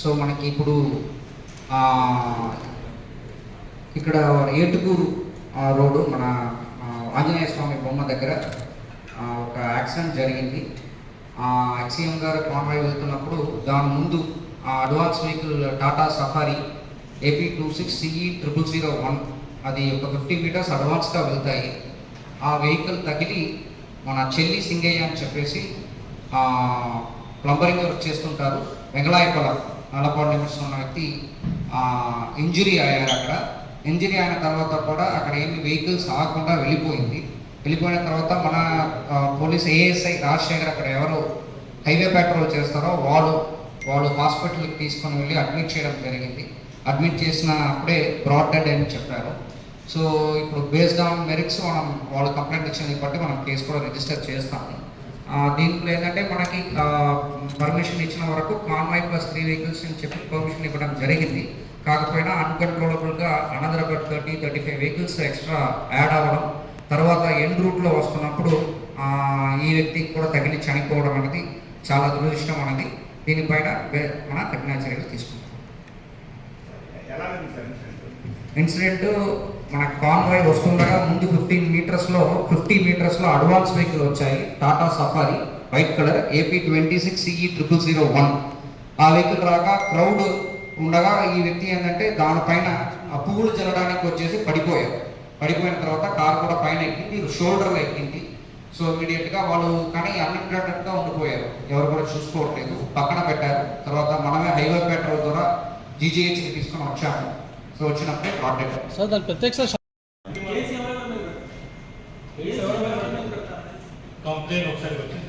So మనకి ఇప్పుడు ఇక్కడ ఏటుకూరు రోడ్డు మన ఆంజనేయ స్వామి బొమ్మ దగ్గర ఒక యాక్సిడెంట్ జరిగింది. ఎక్సీఎం గారు కాన్వాయ్ వెళ్తున్నప్పుడు దాని ముందు ఆ advance vehicle Tata Safari AP two six CE triple zero one అది ఒక ఫిఫ్టీ మీటర్స్ అడ్వాన్స్గా వెళ్తాయి. ఆ వెహికల్ తగిలి మన చెల్లి సింగయ్య అని చెప్పేసి ప్లంబరింగ్ వర్క్ చేస్తుంటారు. వెంగళాయపల నల్లపాడు లిమిట్స్ ఉన్న వ్యక్తి ఇంజురీ అయ్యారు అక్కడ. ఇంజురీ అయిన తర్వాత కూడా అక్కడ ఏమి వెహికల్స్ ఆగకుండా వెళ్ళిపోయింది. వెళ్ళిపోయిన తర్వాత మన పోలీస్ ఏఎస్ఐ రాజశేఖర్ అక్కడ ఎవరు హైవే పెట్రోల్ చేస్తారో వాళ్ళు వాళ్ళు హాస్పిటల్కి తీసుకొని వెళ్ళి అడ్మిట్ చేయడం జరిగింది. అడ్మిట్ చేసిన అప్పుడే బ్రాడ్ డెడ్ అని చెప్పారు. సో ఇప్పుడు బేస్డ్ ఆన్ మెరిట్స్ మనం వాళ్ళు కంప్లైంట్ ఇచ్చింది బట్టి మనం కేసు కూడా రిజిస్టర్ చేస్తాము. దీంట్లో ఏంటంటే మనకి పర్మిషన్ ఇచ్చిన వరకు కాన్వాయ్ ప్లస్ త్రీ వెహికల్స్ అని చెప్పి పర్మిషన్ ఇవ్వడం జరిగింది కాకపోయినా అన్కంట్రోలబుల్గా అనదర్ ఒక thirty thirty five vehicles extra add అవ్వడం తర్వాత ఎండ్ రూట్లో వస్తున్నప్పుడు ఈ వ్యక్తికి కూడా తగిలి చనిపోవడం అనేది చాలా దురదృష్టం అనేది దీనిపైన మన కఠిన చర్యలు తీసుకుంటాం ఇన్సిడెంట్? మన కాన్వాయ్ వస్తుండగా ముందు ఫిఫ్టీన్ ఫిఫ్టీ మీటర్స్లో అడ్వాన్స్ వెహికల్ వచ్చాయి. Tata Safari white colour AP twenty six CE triple zero one ఆ వెహికల్ రాక క్రౌడ్ ఉండగా ఈ వ్యక్తి ఏంటంటే దానిపైన ఆ పువ్వులు జల్లడానికి వచ్చేసి పడిపోయారు పడిపోయిన తర్వాత కార్ కూడా పైన ఎక్కింది షోల్డర్లో ఎక్కింది. సో ఇమీడియట్గా వాళ్ళు కానీ అన్ఇంపార్టెంట్గా ఉండిపోయారు. ఎవరు కూడా చూసుకోవట్లేదు. పక్కన పెట్టారు. తర్వాత మనమే హైవే పెట్రోల్ ద్వారా జీజీహెచ్కి తీసుకొని వచ్చాము. సో వచ్చినప్పుడే ప్రాడక్ట్ సార్ దాని ప్రత్యక్ష కంప్లైంట్ ఒకసారి వచ్చి.